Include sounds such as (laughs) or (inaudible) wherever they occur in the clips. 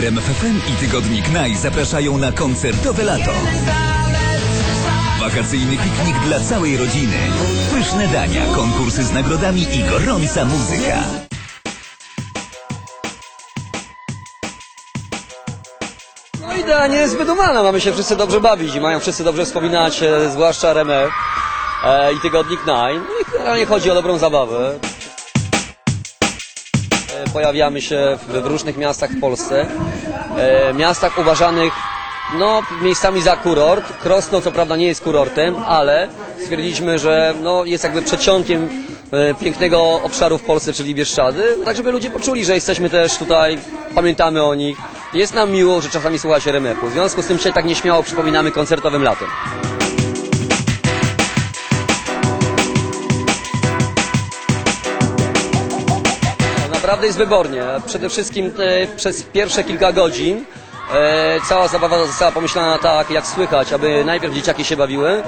RMFFM i Tygodnik Naj zapraszają na koncertowe lato. Wakacyjny piknik dla całej rodziny. Pyszne dania, konkursy z nagrodami i gorąca muzyka. No idea nie jest wydumana, mamy się wszyscy dobrze bawić i mają wszyscy dobrze wspominać, e, zwłaszcza RMF e, i Tygodnik Nine. No i generalnie chodzi o dobrą zabawę. Pojawiamy się w, różnych miastach w Polsce, e, miastach uważanych no, miejscami za kurort. Krosno co prawda nie jest kurortem, ale stwierdziliśmy, że no, jest jakby przedsionkiem e, pięknego obszaru w Polsce, czyli Bieszczady, tak żeby ludzie poczuli, że jesteśmy też tutaj, pamiętamy o nich. Jest nam miło, że czasami słucha się RMF-u. W związku z tym dzisiaj tak nieśmiało przypominamy koncertowym latem. Naprawdę jest wybornie. Przede wszystkim e, przez pierwsze kilka godzin e, cała zabawa została pomyślana tak, jak słychać, aby najpierw dzieciaki się bawiły,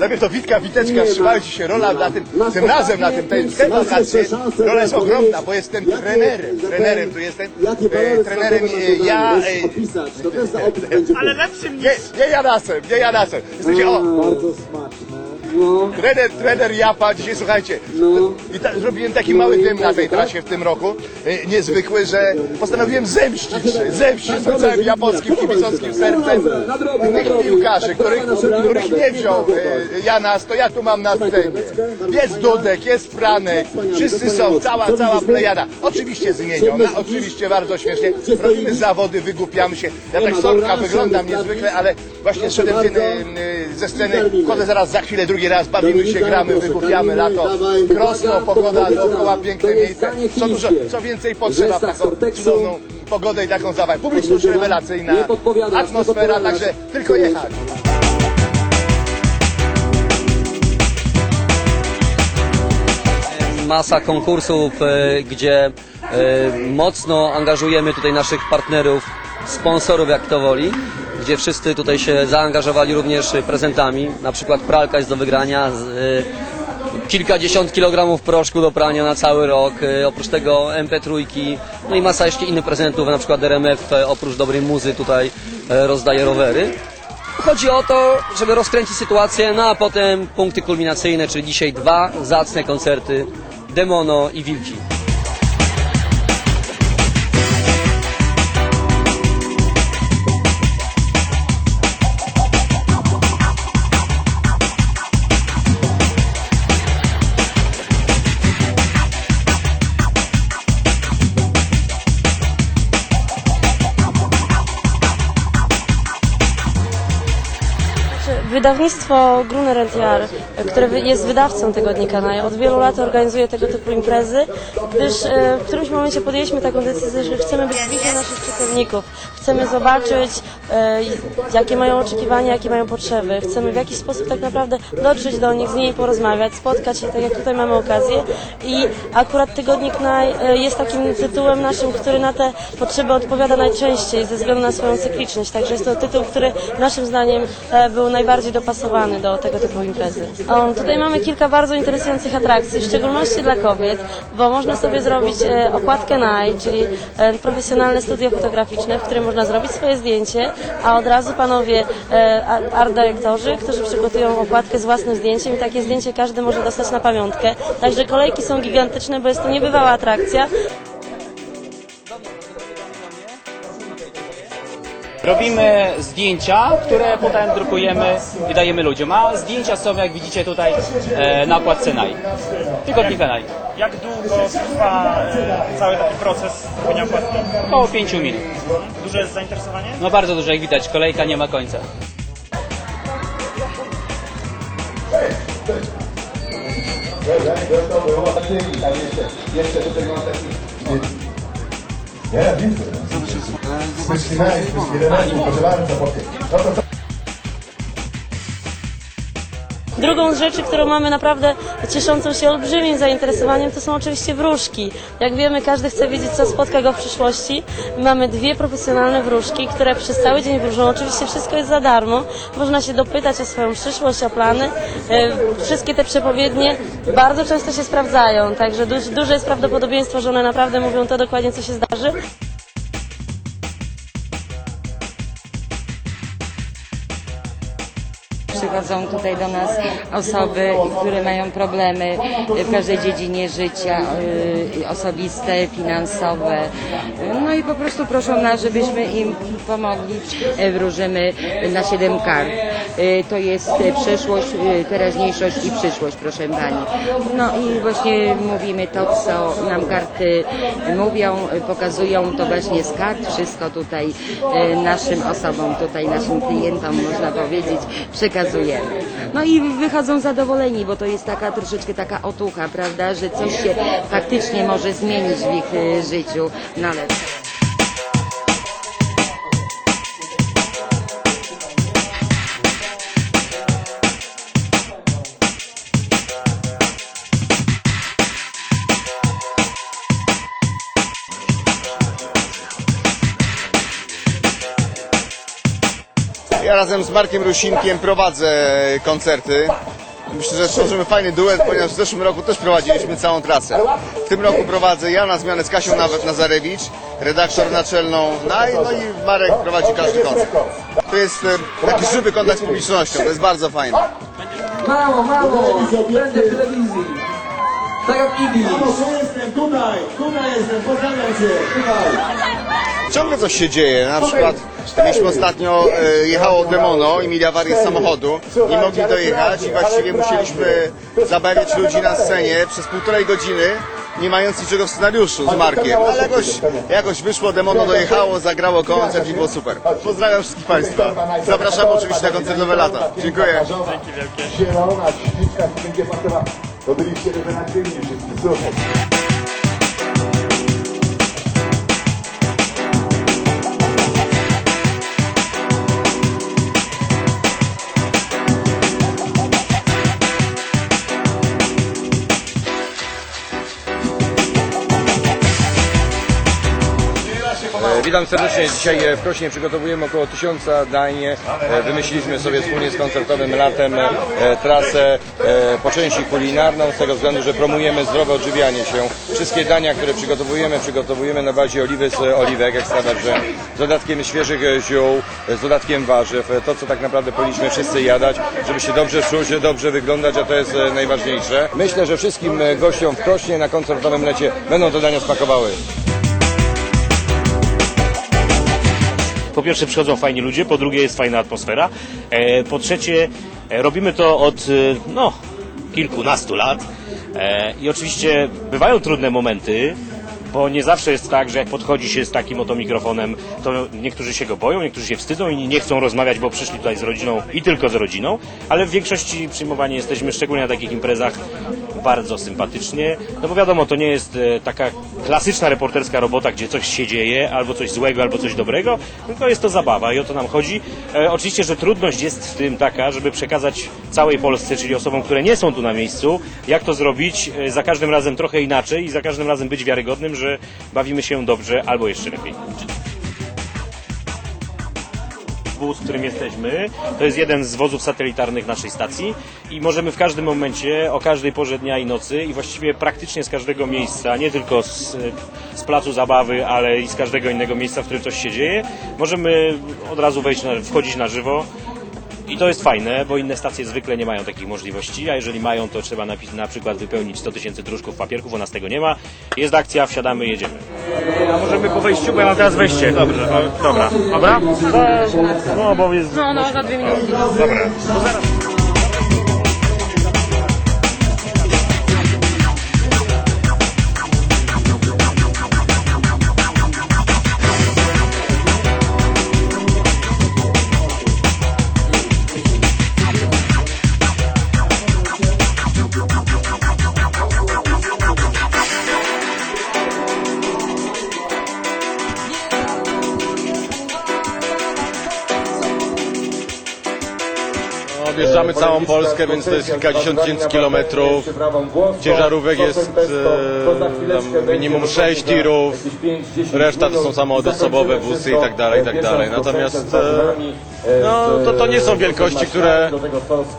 Najpierw to Witka, Witeczka, trzymają ci się rola na tym, tym razem na tym, tej, tej wakacje. Rola jest ogromna, bo jestem trenerem, trenerem, tu jestem e, trenerem e, ja, e, Ale lepszym niż nie, nie Janasem, nie Janasem. Jesteście, o, Bardzo smaczne. No, trener, trener Japa, dzisiaj słuchajcie, i ta, zrobiłem taki mały dym na tej trasie w tym roku, e, niezwykły, że postanowiłem zemścić się, zemścić się całym japońskim kibicowskim sercem tych piłkarzy, których, których nie wziął e, Janas, to ja tu mam na scenie. Jest Dudek, jest Franek, wszyscy są, cała, cała plejada. Oczywiście zmieniona, oczywiście bardzo śmiesznie. Robimy zawody, wygłupiamy się. Ja tak sorka wyglądam niezwykle, ale właśnie szedłem z jednej, e, ze sceny, wchodzę zaraz za chwilę drugi raz, bawimy się, gramy, wygłupiamy lato. Krosno, pogoda dookoła, piękne miejsce. Co, dużo, co więcej potrzeba w taką cudowną pogodę i taką zabawę. Publiczność rewelacyjna, atmosfera, także tylko jechać. masa konkursów, e, gdzie e, mocno angażujemy tutaj naszych partnerów, sponsorów jak to woli, gdzie wszyscy tutaj się zaangażowali również prezentami, na przykład pralka jest do wygrania, z, e, kilkadziesiąt kilogramów proszku do prania na cały rok, e, oprócz tego MP3, no i masa jeszcze innych prezentów, na przykład RMF oprócz dobrej muzy tutaj rozdaje rowery. Chodzi o to, żeby rozkręcić sytuację, no a potem punkty kulminacyjne, czyli dzisiaj dwa zacne koncerty Demono i Wilki. Wydawnictwo Gruner NTR, które jest wydawcą tygodnika Naj, od wielu lat organizuje tego typu imprezy, gdyż e, w którymś momencie podjęliśmy taką decyzję, że chcemy być bliżej naszych czytelników. Chcemy zobaczyć, e, jakie mają oczekiwania, jakie mają potrzeby. Chcemy w jakiś sposób tak naprawdę dotrzeć do nich, z nimi porozmawiać, spotkać się, tak jak tutaj mamy okazję. I akurat tygodnik Naj e, jest takim tytułem naszym, który na te potrzeby odpowiada najczęściej ze względu na swoją cykliczność. Także jest to tytuł, który naszym zdaniem był najbardziej dopasowany do tego typu imprezy. Tutaj mamy kilka bardzo interesujących atrakcji, w szczególności dla kobiet, bo można sobie zrobić e, okładkę NAI, czyli e, profesjonalne studio fotograficzne, w którym można zrobić swoje zdjęcie, a od razu panowie e, art dyrektorzy, którzy przygotują okładkę z własnym zdjęciem i takie zdjęcie każdy może dostać na pamiątkę. Także kolejki są gigantyczne, bo jest to niebywała atrakcja. Robimy zdjęcia, które potem drukujemy i dajemy ludziom. A zdjęcia są, jak widzicie tutaj, e, na okładce NAI. Tygodnika NAI. Jak długo trwa e, cały taki proces robienia okładki? Około 5 minut. Duże jest zainteresowanie? No bardzo dużo, jak widać, kolejka nie ma końca. Ja widzę. Specjalnie, proszę bardzo, no to Drugą z rzeczy, którą mamy naprawdę cieszącą się olbrzymim zainteresowaniem, to są oczywiście wróżki. Jak wiemy, każdy chce wiedzieć, co spotka go w przyszłości. Mamy dwie profesjonalne wróżki, które przez cały dzień wróżą. Oczywiście wszystko jest za darmo. Można się dopytać o swoją przyszłość, o plany. E, Wszystkie te przepowiednie bardzo często się sprawdzają, także duż, duże jest prawdopodobieństwo, że one naprawdę mówią to dokładnie, co się zdarzy. Przychodzą tutaj do nas osoby, które mają problemy w każdej dziedzinie życia, y, osobiste, finansowe. No i po prostu proszą nas, żebyśmy im pomogli. Wróżymy na siedem kart. Y, To jest przeszłość, y, teraźniejszość i przyszłość, proszę Pani. No i właśnie mówimy to, co nam karty mówią, pokazują to właśnie z kart, wszystko tutaj naszym osobom, tutaj naszym klientom, można powiedzieć, przekazujemy. No i wychodzą zadowoleni, bo to jest taka troszeczkę taka otucha, prawda, że coś się faktycznie może zmienić w ich y, życiu na lepsze. Razem z Markiem Rusinkiem prowadzę koncerty. Myślę, że tworzymy fajny duet, ponieważ w zeszłym roku też prowadziliśmy całą trasę. W tym roku prowadzę ja na zmianę z Kasią Nawet Nazarewicz, redaktor naczelną, no i, no i Marek prowadzi każdy koncert. To jest e, taki żywy kontakt z publicznością, to jest bardzo fajne. Mało, mało! Będę w telewizji. Tak jak Iggy. jestem tutaj, tutaj jestem, pozdrawiam cię, tutaj. Ciągle coś się dzieje, na przykład mieliśmy ostatnio, e, jechało Demono i mieli awarię samochodu, nie mogli dojechać i właściwie musieliśmy zabawiać ludzi na scenie przez półtorej godziny, nie mając niczego w scenariuszu z Markiem, ale jakoś, jakoś wyszło, Demono dojechało, zagrało koncert i było super. Pozdrawiam wszystkich Państwa. Zapraszam oczywiście na koncertowe lata. Dziękuję. Zielona będzie pasowa. To byliście rewelacyjni wszyscy, super. Witam serdecznie. Dzisiaj e, w Krośnie przygotowujemy około tysiąca dań. E, Wymyśliliśmy sobie wspólnie z koncertowym latem e, trasę e, po części kulinarną, z tego względu, że promujemy zdrowe odżywianie się. Wszystkie dania, które przygotowujemy, przygotowujemy na bazie oliwy z oliwek extra virgin, z dodatkiem świeżych e, ziół, e, z dodatkiem warzyw. E, To, co tak naprawdę powinniśmy wszyscy jadać, żeby się dobrze czuć, dobrze wyglądać, a to jest e, najważniejsze. Myślę, że wszystkim e, gościom w Krośnie na koncertowym lecie będą te dania smakowały. Po pierwsze przychodzą fajni ludzie, po drugie jest fajna atmosfera, e, po trzecie e, robimy to od e, no, kilkunastu lat. I oczywiście bywają trudne momenty, bo nie zawsze jest tak, że jak podchodzi się z takim oto mikrofonem, to niektórzy się go boją, niektórzy się wstydzą i nie chcą rozmawiać, bo przyszli tutaj z rodziną i tylko z rodziną, ale w większości przyjmowani jesteśmy, szczególnie na takich imprezach, bardzo sympatycznie, no bo wiadomo, to nie jest e, taka klasyczna reporterska robota, gdzie coś się dzieje, albo coś złego, albo coś dobrego, tylko jest to zabawa i o to nam chodzi. E, oczywiście, że trudność jest w tym taka, żeby przekazać całej Polsce, czyli osobom, które nie są tu na miejscu, jak to zrobić e, za każdym razem trochę inaczej i za każdym razem być wiarygodnym, że bawimy się dobrze albo jeszcze lepiej. Wóz, w którym jesteśmy. To jest jeden z wozów satelitarnych naszej stacji i możemy w każdym momencie, o każdej porze dnia i nocy i właściwie praktycznie z każdego miejsca, nie tylko z, z placu zabawy, ale i z każdego innego miejsca, w którym coś się dzieje, możemy od razu wejść, na, wchodzić na żywo. I to jest fajne, bo inne stacje zwykle nie mają takich możliwości, a jeżeli mają, to trzeba napis, na przykład wypełnić 100 tysięcy dróżków papierków, u nas tego nie ma. Jest akcja, wsiadamy, jedziemy. A możemy po wejściu, bo ja mam teraz wejście. Dobrze, o, dobra. Dobra? No, bo jest... No, no, za dwie minuty. Dobra. To zaraz. Objeżdżamy całą Polskę, więc to jest kilkadziesiąt tysięcy kilometrów. Ciężarówek jest e, tam minimum 6 tirów, reszta to są samochody osobowe, busy i tak dalej, i tak dalej. Natomiast No, z- to- to nie są z wielkości, które,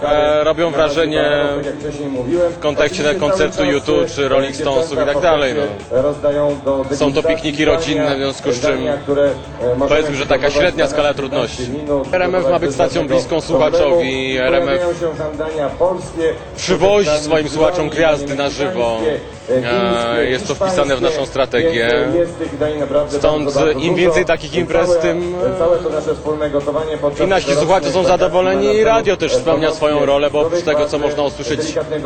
e, robią wrażenie Tak w kontekście koncertu U2 czy Rolling Stonesów i tak dalej, no. Są to pikniki rodzinne, w związku z czym e, powiedzmy, że taka średnia skala 15 trudności. RMF ma być stacją bliską słuchaczowi, RMF przywozi swoim słuchaczom gwiazdy na żywo. E, jest to wpisane w naszą strategię. e, Stąd, im więcej takich imprez, tym, e, Całe to nasze wspólne gotowanie I nasi słuchacze są zadowoleni i radio też spełnia swoją rolę, bo oprócz tego, co można usłyszeć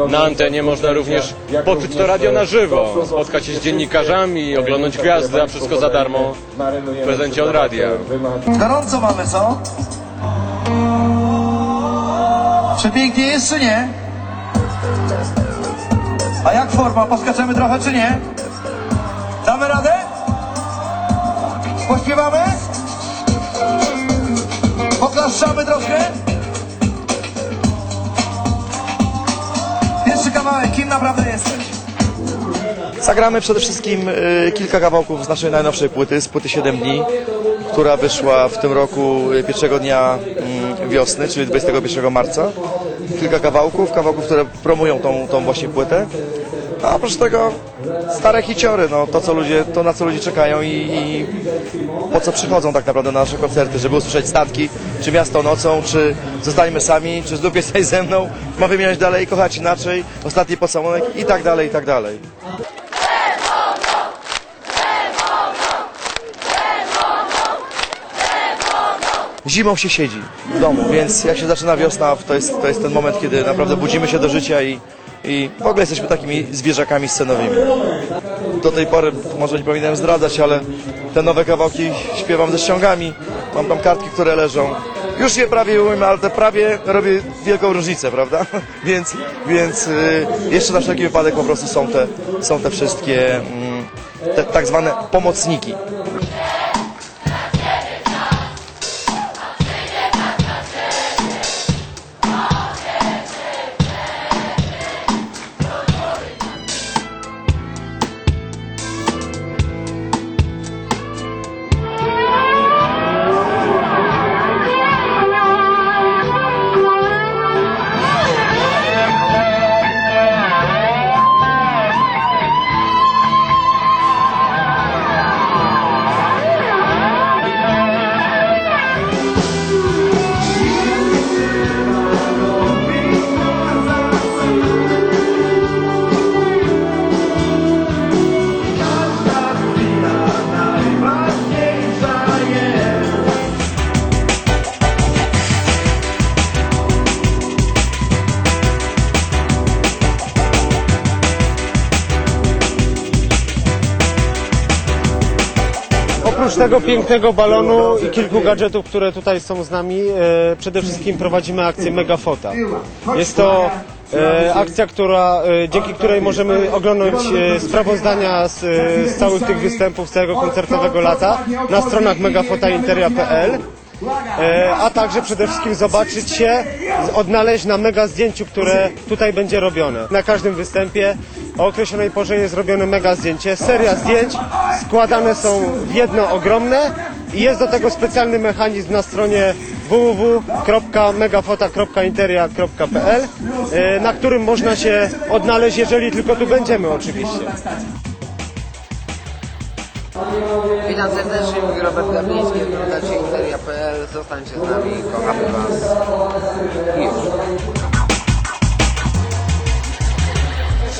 na antenie, można również poczuć to radio na żywo, spotkać się z dziennikarzami, oglądać gwiazdy, a wszystko za darmo w prezencie od radia. Gorąco mamy, co? Przepięknie jest, czy nie? A jak forma? Poskaczemy trochę, czy nie? Damy radę? Pośpiewamy? Poklaszczamy troszkę? Pierwszy kawałek, kim naprawdę jesteś? Zagramy przede wszystkim y, kilka kawałków z naszej najnowszej płyty, z płyty 7 dni, która wyszła w tym roku y, pierwszego dnia mm, wiosny, czyli 21 marca. Kilka kawałków, kawałków, które promują tą, tą właśnie płytę. A oprócz tego stare hiciory, no to co ludzie, to na co ludzie czekają i, i po co przychodzą tak naprawdę na nasze koncerty, żeby usłyszeć statki, czy miasto nocą, czy zostańmy sami, czy znów jesteś ze mną, ma wymieniać dalej, kochać inaczej, ostatni pocałunek i tak dalej, i tak dalej. Zimą się siedzi w domu, więc jak się zaczyna wiosna, to jest, to jest ten moment, kiedy naprawdę budzimy się do życia i, i w ogóle jesteśmy takimi zwierzakami scenowymi. Do tej pory, może nie powinienem zdradzać, ale te nowe kawałki śpiewam ze ściągami, mam tam kartki, które leżą. Już je prawie umiem, ale te prawie robię wielką różnicę, prawda? (laughs) Więc, więc y, jeszcze na wszelki wypadek po prostu są te, są te wszystkie mm, te tak zwane pomocniki. Oprócz tego pięknego balonu i kilku gadżetów, które tutaj są z nami, e, przede wszystkim prowadzimy akcję Megafota. Jest to e, akcja, która, e, dzięki której możemy oglądać e, sprawozdania z, e, z całych tych występów, z całego koncertowego lata na stronach megafotainteria.pl. E, a także przede wszystkim zobaczyć się, odnaleźć na mega zdjęciu, które tutaj będzie robione. Na każdym występie o określonej porze jest robione mega zdjęcie. Seria zdjęć składane są w jedno ogromne i jest do tego specjalny mechanizm na stronie www.megafota.interia.pl e, na którym można się odnaleźć, jeżeli tylko tu będziemy oczywiście. Witam serdecznie, mówi Robert Garliński, oglądacie Interia.pl, zostańcie z nami, kochamy Was już.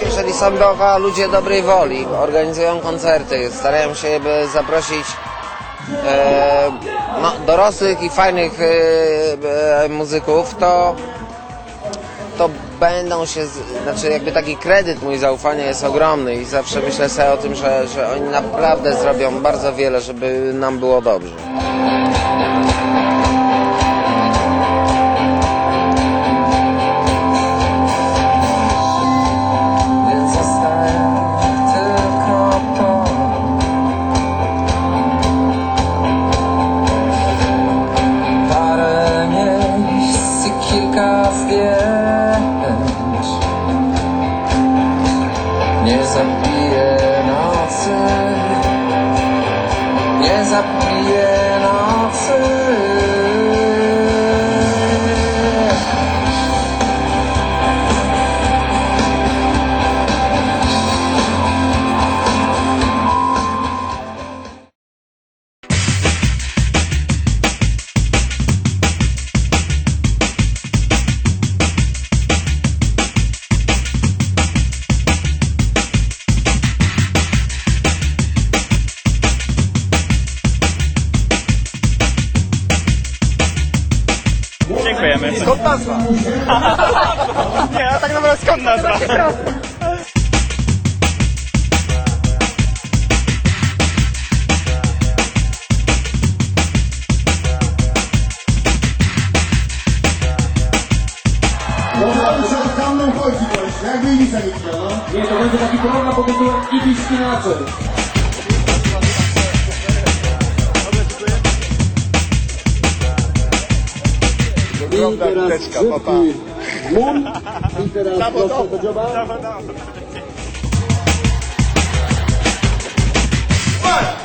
Jeżeli Sądowa, ludzie dobrej woli organizują koncerty, starają się by zaprosić e, no, dorosłych i fajnych e, e, muzyków, to to będą się, znaczy jakby taki kredyt mój zaufania jest ogromny i zawsze myślę sobie o tym, że, że oni naprawdę zrobią bardzo wiele, żeby nam było dobrze. Zabije nocy Nie zabije Dziękujemy. Skąd nazwa? (laughs) Nie, a tak naprawdę skąd nazwa? Chodzi właśnie, jak no. Nie, to będzie taki program pod tytułem Kibic Inaczej. Ogromna liteczka, papa. Mun i teraz Zawodowo. proszę do dzioba. One, two.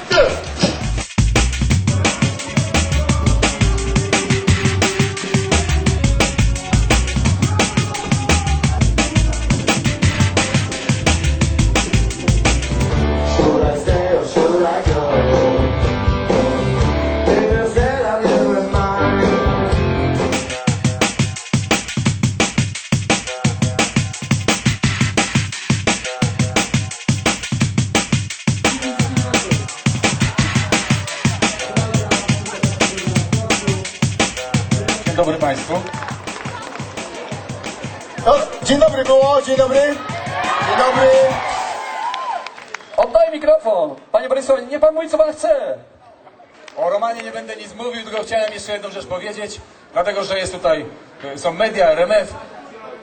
Nie pan mówi co pan chce! O Romanie nie będę nic mówił, tylko chciałem jeszcze jedną rzecz powiedzieć, dlatego że jest tutaj, e, są media, RMF.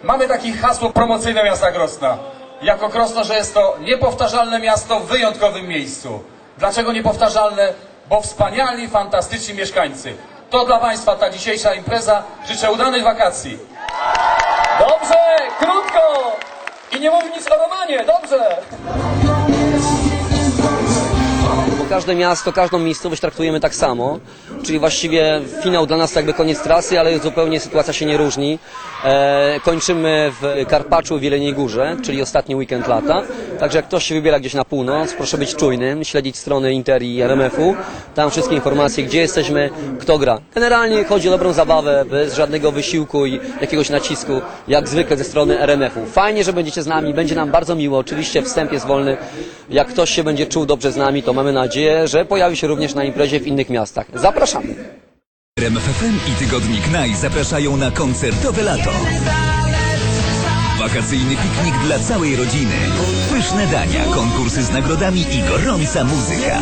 Mamy takie hasło promocyjne miasta Krosna. Jako Krosno, że jest to niepowtarzalne miasto w wyjątkowym miejscu. Dlaczego niepowtarzalne? Bo wspaniali, fantastyczni mieszkańcy. To dla Państwa ta dzisiejsza impreza. Życzę udanych wakacji. Dobrze! Krótko! I nie mówi nic o Romanie, dobrze! Każde miasto, każdą miejscowość traktujemy tak samo, czyli właściwie finał dla nas to jakby koniec trasy, ale zupełnie sytuacja się nie różni. E, kończymy w Karpaczu w Jeleniej Górze, czyli ostatni weekend lata. Także jak ktoś się wybiera gdzieś na północ, proszę być czujnym, śledzić strony Inter i RMF-u. Tam wszystkie informacje, gdzie jesteśmy, kto gra. Generalnie chodzi o dobrą zabawę, bez żadnego wysiłku i jakiegoś nacisku, jak zwykle ze strony RMF-u. Fajnie, że będziecie z nami, będzie nam bardzo miło. Oczywiście wstęp jest wolny. Jak ktoś się będzie czuł dobrze z nami, to mamy nadzieję, że pojawi się również na imprezie w innych miastach. Zapraszamy! RMFFM i Tygodnik Naj zapraszają na koncertowe lato. Wakacyjny piknik dla całej rodziny. Pyszne dania, konkursy z nagrodami i gorąca muzyka.